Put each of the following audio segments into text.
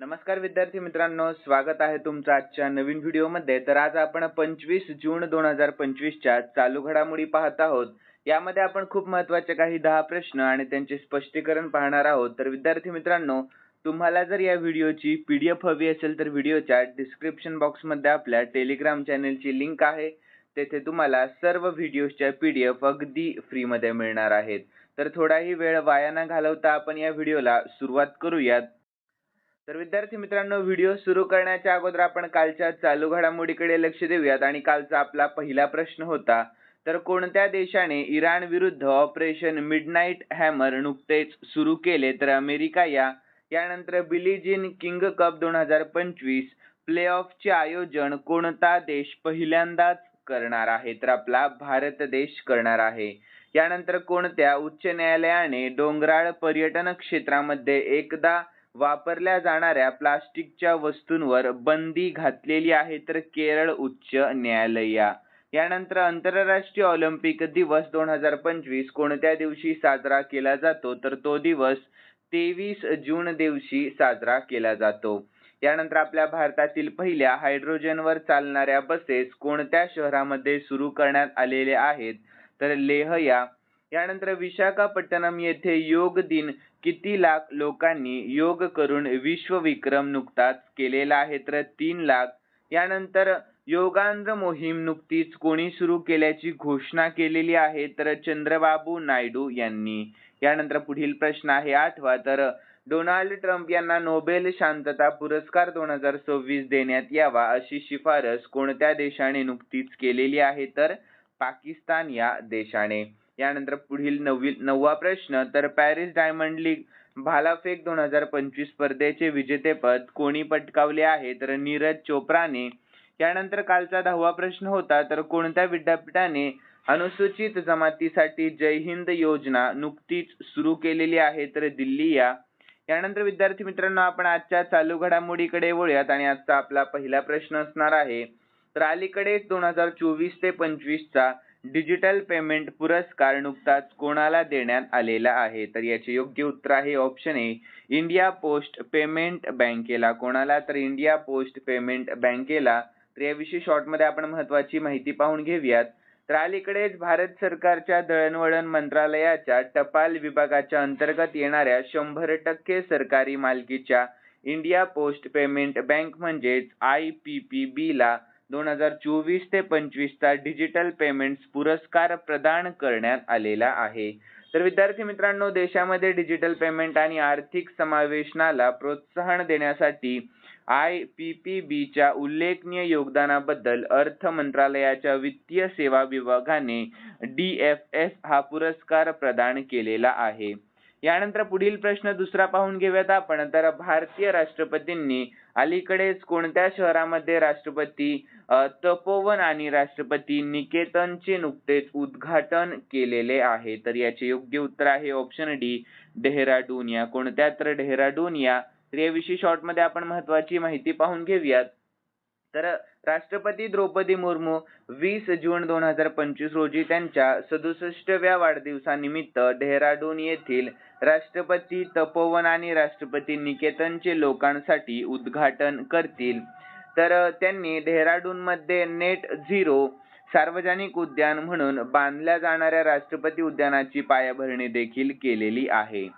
नमस्कार विद्यार्थी मित्रांनो स्वागत आहे तुमचं आजच्या नवीन व्हिडिओमध्ये. तर आज आपण पंचवीस जून दोन हजार पंचवीसच्या चालू घडामोडी पाहत आहोत. यामध्ये आपण खूप महत्त्वाचे काही दहा प्रश्न आणि त्यांचे स्पष्टीकरण पाहणार आहोत. तर विद्यार्थी मित्रांनो तुम्हाला जर या व्हिडिओची पी डी एफ हवी असेल तर व्हिडिओच्या डिस्क्रिप्शन बॉक्समध्ये आपल्या टेलिग्राम चॅनेलची लिंक आहे. तेथे तुम्हाला सर्व व्हिडिओच्या एफ अगदी फ्रीमध्ये मिळणार आहेत. तर थोडाही वेळ वाया न घालवता आपण या व्हिडिओला सुरुवात करूयात. तर विद्यार्थी मित्रांनो व्हिडिओ सुरू करण्याच्या अगोदर आपण कालच्या चालू घडामोडीकडे लक्ष देऊयात. आणि कालचा आपला पहिला प्रश्न होता तर कोणत्या देशाने इराण विरुद्ध ऑपरेशन मिडनाईट हॅमर नुकतेच सुरू केले? तर अमेरिका या यानंतर बिलीजिन किंग कप दोन हजार पंचवीस प्ले आयोजन कोणता देश पहिल्यांदाच करणार आहे? तर आपला भारत देश करणार आहे. यानंतर कोणत्या उच्च न्यायालयाने डोंगराळ पर्यटन क्षेत्रामध्ये एकदा वापरल्या जाणाऱ्या प्लास्टिकच्या वस्तूंवर बंदी घातलेली आहे तर केरळ उच्च न्यायालय. यानंतर आंतरराष्ट्रीय ऑलिम्पिक दिवस दोन हजार पंचवीस कोणत्या दिवशी साजरा केला जातो? तर तो दिवस तेवीस जून दिवशी साजरा केला जातो. यानंतर आपल्या भारतातील पहिल्या हायड्रोजनवर चालणाऱ्या बसेस कोणत्या शहरामध्ये सुरू करण्यात आलेल्या आहेत? तर लेह या यानंतर विशाखापट्टणम येथे योग दिन. किती लाख लोकांनी योग करून विश्वविक्रम नुकताच केलेला आहे तर तीन लाख. यानंतर योगांध्र मोहीम नुकतीच कोणी सुरू केल्याची घोषणा केलेली आहे तर चंद्रबाबू नायडू यांनी. यानंतर पुढील प्रश्न आहे आठवा. तर डोनाल्ड ट्रम्प यांना नोबेल शांतता पुरस्कार दोन हजार सव्वीस देण्यात यावा अशी शिफारस कोणत्या देशाने नुकतीच केलेली आहे तर पाकिस्तान या देशाने. यानंतर पुढील नववी नववा प्रश्न तर पॅरिस डायमंड लीग भालाफेक दोन हजार पंचवीस स्पर्धेचे विजेतेपद कोणी पटकावले आहे? तर नीरज चोप्राने. यानंतर कालचा दहावा प्रश्न होता तर कोणत्या विद्यापीठाने अनुसूचित जमातीसाठी जय हिंद योजना नुकतीच सुरू केलेली आहे? तर दिल्ली या. यानंतर विद्यार्थी मित्रांनो आपण आजच्या चालू घडामोडीकडे वळूयात आणि आजचा आपला पहिला प्रश्न असणार आहे. तर अलीकडेच दोन हजार चोवीस ते पंचवीसचा डिजिटल पेमेंट पुरस्कार नुकताच कोणाला देण्यात आलेला आहे? तर याचे योग्य उत्तर आहे option A India Post Payment बँकेला कोणाला तर इंडिया पोस्ट पेमेंट बँकेला तर याविषयी शॉर्टमध्ये आपण महत्वाची माहिती पाहून घेऊयात. तर अलीकडेच भारत सरकारच्या दळणवळण मंत्रालयाच्या टपाल विभागाच्या अंतर्गत येणाऱ्या शंभर टक्के सरकारी मालकीच्या इंडिया पोस्ट पेमेंट बँक म्हणजेच आय पी पी बीला दोन हजार चोवीस ते पंचवीसचा डिजिटल पेमेंट्स पुरस्कार प्रदान करण्यात आलेला आहे. तर विद्यार्थी मित्रांनो देशामध्ये डिजिटल पेमेंट आणि आर्थिक समावेशनाला प्रोत्साहन देण्यासाठी आय पी पी बीच्या उल्लेखनीय योगदानाबद्दल अर्थ मंत्रालयाच्या वित्तीय सेवा विभागाने डी एफ एस हा पुरस्कार प्रदान केलेला आहे. यानंतर पुढील प्रश्न दुसरा पाहून घेऊयात आपण. तर भारतीय राष्ट्रपतींनी अलीकडेच कोणत्या शहरामध्ये राष्ट्रपती तपोवन आणि राष्ट्रपती निकेतनचे नुकतेच उद्घाटन केलेले आहे? तर याचे योग्य उत्तर आहे ऑप्शन डी डेहराडून या कोणत्या तर डेहराडून या. तर याविषयी शॉर्टमध्ये आपण महत्वाची माहिती पाहून घेऊयात. तर राष्ट्रपती द्रौपदी मुर्मू वीस जून दोन हजार पंचवीस रोजी त्यांच्या सदुसष्टव्या वाढदिवसानिमित्त डेहराडून येथील राष्ट्रपती तपोवन आणि राष्ट्रपती निकेतनचे लोकांसाठी उद्घाटन करतील. तर त्यांनी डेहराडून मध्ये नेट झिरो सार्वजनिक उद्यान म्हणून बांधल्या जाणाऱ्या राष्ट्रपती उद्यानाची पायाभरणी देखील केलेली आहे.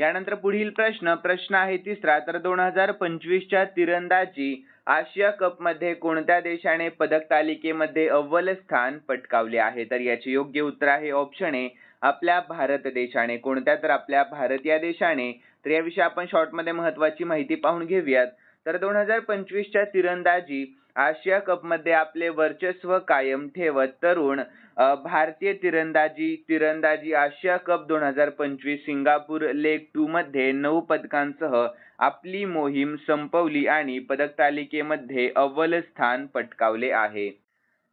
यानंतर पुढील प्रश्न प्रश्न आहे तिसरा. तर दोन हजार पंचवीसच्या तिरंदाजी आशिया कपमध्ये कोणत्या देशाने पदक तालिकेमध्ये अव्वल स्थान पटकावले आहे? तर याचे योग्य उत्तर आहे ऑप्शन ए आपल्या भारत देशाने. कोणत्या? तर आपल्या भारत या देशाने. तर याविषयी आपण शॉर्टमध्ये महत्त्वाची महत्वाची माहिती पाहून घेऊयात. तर दोन हजार पंचवीसच्या तिरंदाजी आशिया कपमध्ये आपले वर्चस्व कायम ठेवत तरुण भारतीय तिरंदाजी तिरंदाजी आशिया कप दोन हजार पंचवीस सिंगापूर लेग टू मध्ये नऊ पदकांसह आपली मोहीम संपवली आणि पदक तालिकेमध्ये अव्वल स्थान पटकावले आहे.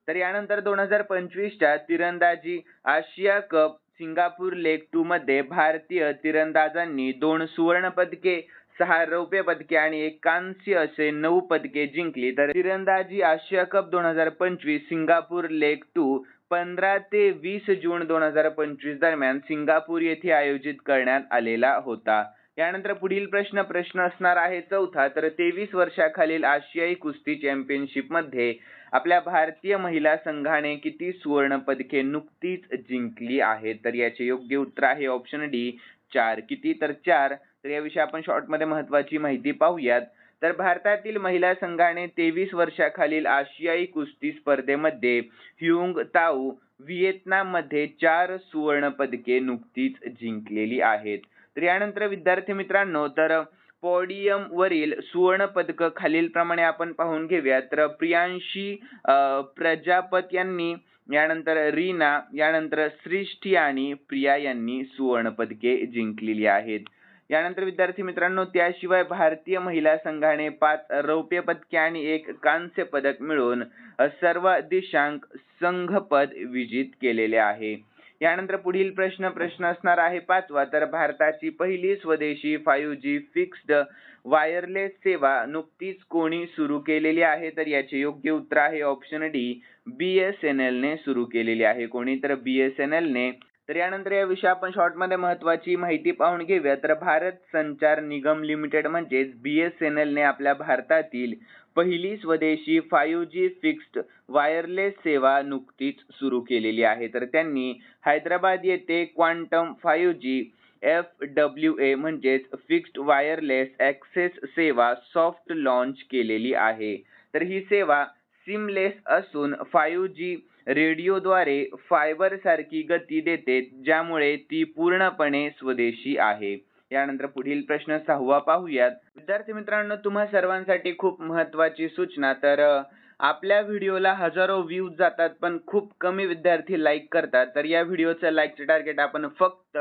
तर यानंतर दोन हजार पंचवीसच्या तिरंदाजी Asia Cup Singapore leg two मध्ये भारतीय तिरंदाजांनी दोन सुवर्ण पदके सहा रौप्य पदके आणि एक कांस्य असे नऊ पदके जिंकली. तर तिरंदाजी आशिया कप दोन हजार पंचवीस सिंगापूर लेग टू पंधरा ते वीस जून दोन हजार पंचवीस दरम्यान सिंगापूर येथे आयोजित करण्यात आलेला होता. यानंतर पुढील प्रश्न प्रश्न असणार आहे चौथा. तर तेवीस वर्षाखालील आशियाई कुस्ती चॅम्पियनशिपमध्ये आपल्या भारतीय महिला संघाने किती सुवर्ण पदके नुकतीच जिंकली आहेत? तर याचे योग्य उत्तर आहे ऑप्शन डी चार. किती? तर चार. तर याविषयी आपण शॉर्टमध्ये महत्त्वाची महत्वाची माहिती पाहूयात. तर भारतातील महिला संघाने तेवीस वर्षाखालील आशियाई कुस्ती स्पर्धेमध्ये ह्युंग ताऊ व्हिएतनाममध्ये चार सुवर्ण पदके नुकतीच जिंकलेली आहेत. तर यानंतर विद्यार्थी मित्रांनो तर पोडियमवरील सुवर्ण पदक खालील प्रमाणे आपण पाहून घेऊया. तर प्रियांशी प्रजापत यांनी यानंतर रीना यानंतर सृष्टी आणि प्रिया यांनी सुवर्ण पदके जिंकलेली आहेत. यानंतर विद्यार्थी मित्रांनो त्याशिवाय भारतीय महिला संघाने पाच रौप्य पदके आणि एक कांस्य पदक मिळवून सर्व दिशांक संघपद विजित केलेले आहे. यानंतर पुढील प्रश्न प्रश्न असणार आहे पाचवा. तर भारताची पहिली स्वदेशी फाईव्ह जी फिक्स्ड वायरलेस सेवा नुकतीच कोणी सुरू केलेली आहे? तर याचे योग्य उत्तर आहे option D B S N L ने सुरू केलेली आहे. कोणी? तर बी एस एन एल ने तर यानंतर या विषयी आपण शॉर्टमध्ये महत्त्वाची महत्वाची माहिती पाहून घेऊया. तर भारत संचार निगम लिमिटेड म्हणजेच बी एस एन एलने आपल्या भारतातील पहिली स्वदेशी फायव्ह जी फिक्स्ड वायरलेस सेवा नुकतीच सुरू केलेली आहे. तर त्यांनी हैदराबाद येथे quantum five G F W A म्हणजेच फिक्स्ड वायरलेस ऍक्सेस सेवा सॉफ्ट लॉन्च केलेली आहे. तर ही सेवा सिमलेस असून फायव्ह जी रेडिओद्वारे फायबर सारखी गती देते ज्यामुळे ती पूर्णपणे स्वदेशी आहे. यानंतर पुढील प्रश्न सहावा पाहूयात. विद्यार्थी मित्रांनो तुम्हा सर्वांसाठी खूप महत्वाची सूचना. तर आपल्या व्हिडिओला हजारो व्ह्यूज जातात पण खूप कमी विद्यार्थी लाईक करतात. तर या व्हिडिओचं लाईकचं टार्गेट आपण फक्त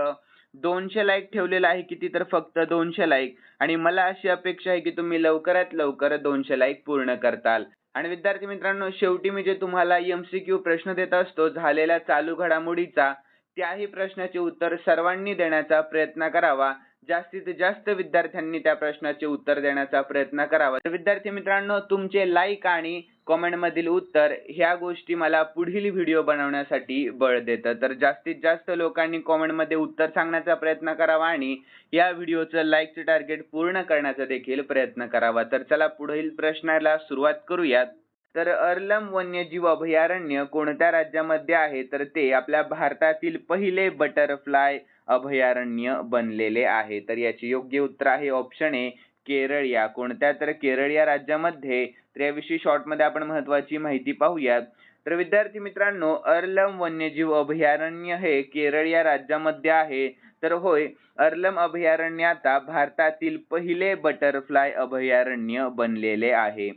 दोनशे लाईक ठेवलेलं आहे किती तर फक्त दोनशे लाईक आणि मला अशी अपेक्षा आहे की तुम्ही लवकरात लवकर दोनशे लाईक पूर्ण करताल. आणि विद्यार्थी मित्रांनो शेवटी मी जे तुम्हाला एमसीक्यू प्रश्न देत असतो झालेल्या चालू घडामोडीचा त्याही प्रश्नाचे उत्तर सर्वांनी देण्याचा प्रयत्न करावा. जास्तीत जास्त विद्यार्थ्यांनी त्या प्रश्नाचे उत्तर देण्याचा प्रयत्न करावा. तर विद्यार्थी मित्रांनो तुमचे लाईक आणि कॉमेंट मधील उत्तर ह्या गोष्टी मला पुढील व्हिडिओ बनवण्यासाठी बळ देतं. तर जास्तीत जास्त लोकांनी कॉमेंटमध्ये उत्तर सांगण्याचा प्रयत्न करावा आणि या व्हिडिओचं लाईकचं टार्गेट पूर्ण करण्याचा देखील प्रयत्न करावा. तर चला पुढील प्रश्नाला सुरुवात करूयात. तर अर्लम वन्यजीव अभयारण्य कोणत्या राज्यामध्ये आहे? तर ते आपल्या भारतातील पहिले बटरफ्लाय अभयारण्य बनलेले आहे. तर याचे योग्य उत्तर आहे ऑप्शन ए केरळ या कोणत्या? तर केरळ या राज्यामध्ये. तर याविषयी शॉर्टमध्ये आपण महत्वाची माहिती पाहूयात. तर विद्यार्थी मित्रांनो अर्लम वन्यजीव अभयारण्य हे केरळ या राज्यामध्ये आहे. तर होय अर्लम अभयारण्य आता भारतातील पहिले बटरफ्लाय अभयारण्य बनलेले आहे.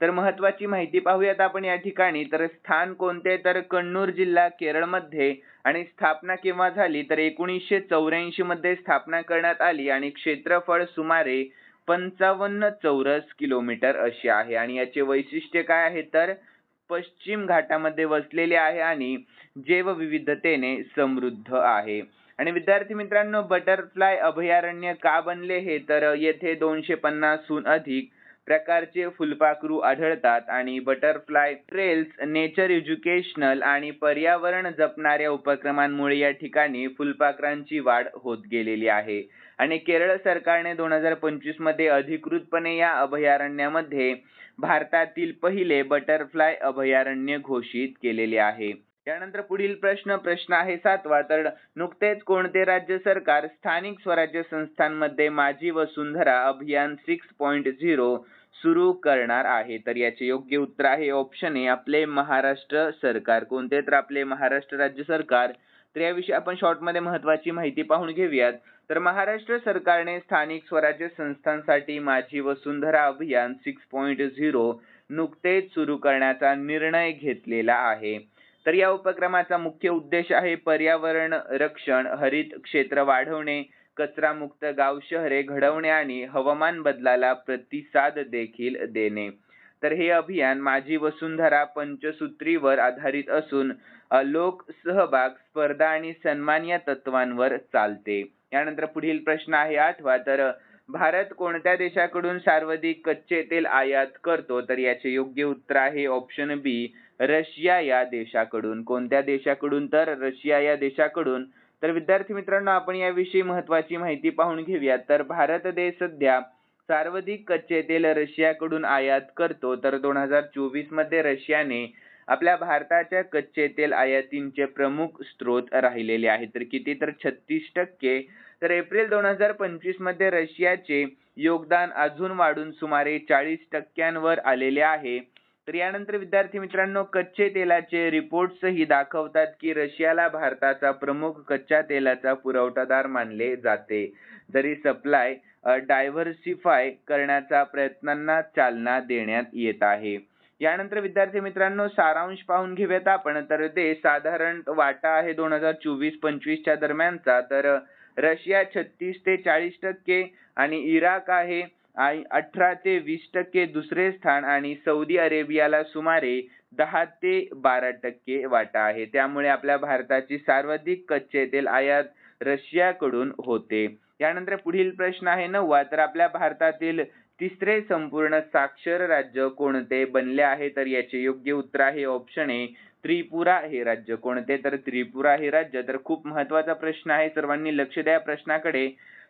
तर महत्वाची माहिती पाहूयात आपण या ठिकाणी. तर स्थान कोणते? तर कण्णूर जिल्हा केरळमध्ये. आणि स्थापना केव्हा झाली? तर एकोणीसशे चौऱ्याऐंशी मध्ये स्थापना करण्यात आली आणि क्षेत्रफळ सुमारे पंचावन्न चौरस किलोमीटर अशी आहे. आणि याचे वैशिष्ट्य काय आहे? तर पश्चिम घाटामध्ये वसलेले आहे आणि जैवविविधतेने समृद्ध आहे. आणि विद्यार्थी मित्रांनो बटरफ्लाय अभयारण्य का बनले हे? तर येथे दोनशे पन्नासहून अधिक प्रकारचे फुलपाखरू आढळतात आणि बटरफ्लाय ट्रेल्स नेचर एज्युकेशनल आणि पर्यावरण जपणाऱ्या उपक्रमांमुळे या ठिकाणी फुलपाखरांची वाढ होत गेलेली आहे. आणि केरळ सरकारने दोन हजार पंचवीसमध्ये अधिकृतपणे या अभयारण्यामध्ये भारतातील पहिले बटरफ्लाय अभयारण्य घोषित केलेले आहे. त्यानंतर पुढील प्रश्न प्रश्न आहे सातवा. तर नुकतेच कोणते राज्य सरकार स्थानिक स्वराज्य संस्थांमध्ये माझी वसुंधरा अभियान सिक्स पॉईंट झिरो सुरू करणार आहे. तर याचे योग्य उत्तर आहे. ऑप्शन ए आपले महाराष्ट्र सरकार. कोणते? तर आपले महाराष्ट्र राज्य सरकार. तर याविषयी आपण शॉर्टमध्ये महत्वाची माहिती पाहून घेऊयात. तर महाराष्ट्र सरकारने स्थानिक स्वराज्य संस्थांसाठी माझी वसुंधरा अभियान सिक्स पॉईंट झिरो नुकतेच सुरू करण्याचा निर्णय घेतलेला आहे. तर या उपक्रमाचा मुख्य उद्देश आहे पर्यावरण रक्षण हरित क्षेत्र वाढवणे कचरा मुक्त गाव शहरे घडवणे आणि हवामान बदलाला प्रतिसाद देखील देणे. तर हे अभियान माझी वसुंधरा पंचसूत्रीवर आधारित असून लोक सहभाग स्पर्धा आणि सन्मान या तत्वांवर चालते. यानंतर पुढील प्रश्न आहे आठवा. तर भारत कोणत्या देशाकडून सर्वाधिक कच्चे तेल आयात करतो? तर याचे योग्य उत्तर आहे ऑप्शन बी रशिया या देशाकडून. कोणत्या देशाकडून? तर रशिया या देशाकडून. तर विद्यार्थी मित्रांनो आपण याविषयी महत्वाची माहिती पाहून घेऊया तर भारत देश सध्या सर्वाधिक कच्चे तेल रशियाकडून आयात करतो. तर दोन हजार चोवीसमध्ये रशियाने आपल्या भारताच्या कच्चे तेल आयातींचे प्रमुख स्त्रोत राहिलेले आहेत. तर किती तर छत्तीस टक्के. तर एप्रिल दोन हजार पंचवीसमध्ये रशियाचे योगदान अजून वाढून सुमारे चाळीस टक्क्यांवर आलेले आहे. तर यानंतर विद्यार्थी मित्रांनो कच्चे तेलाचे रिपोर्ट्सही दाखवतात की रशियाला भारताचा प्रमुख कच्च्या तेलाचा पुरवठादार मानले जाते. जरी सप्लाय डायव्हर्सिफाय करण्याचा प्रयत्नांना चालना देण्यात येत आहे. यानंतर विद्यार्थी मित्रांनो सारांश पाहून घेऊयात आपण. तर ते साधारण वाटा आहे दोन हजार चोवीस पंचवीसच्या दरम्यानचा. तर रशिया छत्तीस ते चाळीस टक्के आणि इराक आहे अठरा ते वीस टक्के दुसरे स्थान आणि सौदी अरेबियाला सुमारे दहा ते बारा टक्के वाटा आहे. त्यामुळे आपल्या भारताची सर्वाधिक कच्चे तेल आयात रशियाकडून होते. यानंतर पुढील प्रश्न आहे नववा. तर आपल्या भारतातील तिसरे संपूर्ण साक्षर राज्य कोणते बनले आहे? तर याचे योग्य उत्तर आहे ऑप्शन ए त्रिपुरा हे राज्य. कोणते? तर त्रिपुरा हे राज्य. तर खूप महत्त्वाचा प्रश्न आहे. सर्वांनी लक्ष द्या प्रश्नाकडे.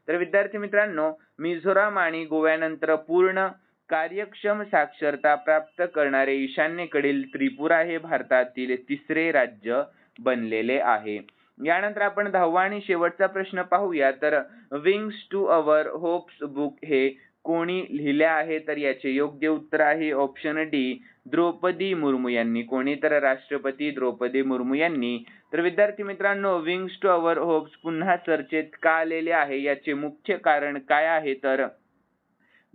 तर विद्यार्थी मित्रांनो मिझोराम आणि गोव्यानंतर पूर्ण कार्यक्षम साक्षरता प्राप्त करणारे ईशान्येकडील त्रिपुरा हे भारतातील तिसरे राज्य बनलेले आहे. यानंतर आपण दहावा आणि शेवटचा प्रश्न पाहूया. तर Wings to Our Hopes book हे कोणी लिहिले आहे तर याचे योग्य उत्तर आहे ऑप्शन डी द्रौपदी मुर्मू यांनी. कोणी तर राष्ट्रपती द्रौपदी मुर्मू यांनी. तर विद्यार्थी मित्रांनो विंग्स टू अवर होप्स पुन्हा चर्चेत का आलेले आहे? याचे मुख्य कारण काय आहे? तर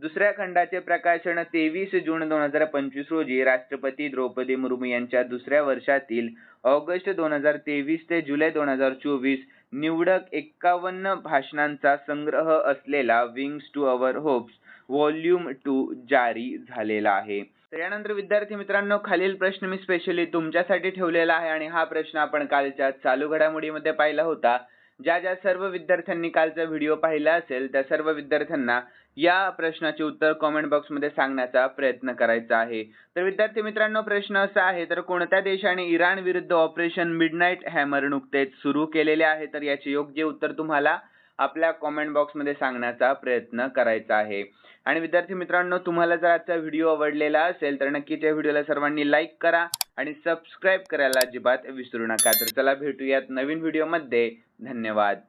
दुसऱ्या खंडाचे प्रकाशन तेवीस जून दोन हजार पंचवीस रोजी राष्ट्रपती द्रौपदी मुर्मू यांच्या दुसऱ्या वर्षातील ऑगस्ट दोन हजार तेवीस ते जुलै दोन हजार चोवीस निवडक एक्कावन्न भाषणांचा संग्रह असलेला Wings to Our Hopes volume two जारी झालेला आहे. तर यानंतर विद्यार्थी मित्रांनो खालील प्रश्न मी स्पेशली तुमच्यासाठी ठेवलेला आहे आणि हा प्रश्न आपण कालच्या चालू घडामोडीमध्ये पाहिला होता. ज्या ज्या सर्व विद्यार्थ्यांनी कालचा व्हिडिओ पाहिला असेल त्या सर्व विद्यार्थ्यांना या प्रश्नाचे उत्तर कॉमेंट बॉक्समध्ये सांगण्याचा प्रयत्न करायचा आहे. तर विद्यार्थी मित्रांनो प्रश्न असा आहे तर कोणत्या देशाने इराण विरुद्ध ऑपरेशन मिडनाईट हॅमर नुकतेच सुरू केलेले आहे? तर याचे योग्य उत्तर तुम्हाला आपल्या कॉमेंट बॉक्समध्ये सांगण्याचा प्रयत्न करायचा आहे. आणि विद्यार्थी मित्रांनो तुम्हाला जर आजचा व्हिडिओ आवडलेला असेल तर नक्कीच या व्हिडिओला सर्वांनी लाईक करा आणि सबस्क्राईब करायला अजिबात विसरू नका. तर चला भेटूयात नवीन व्हिडिओमध्ये धन्यवाद.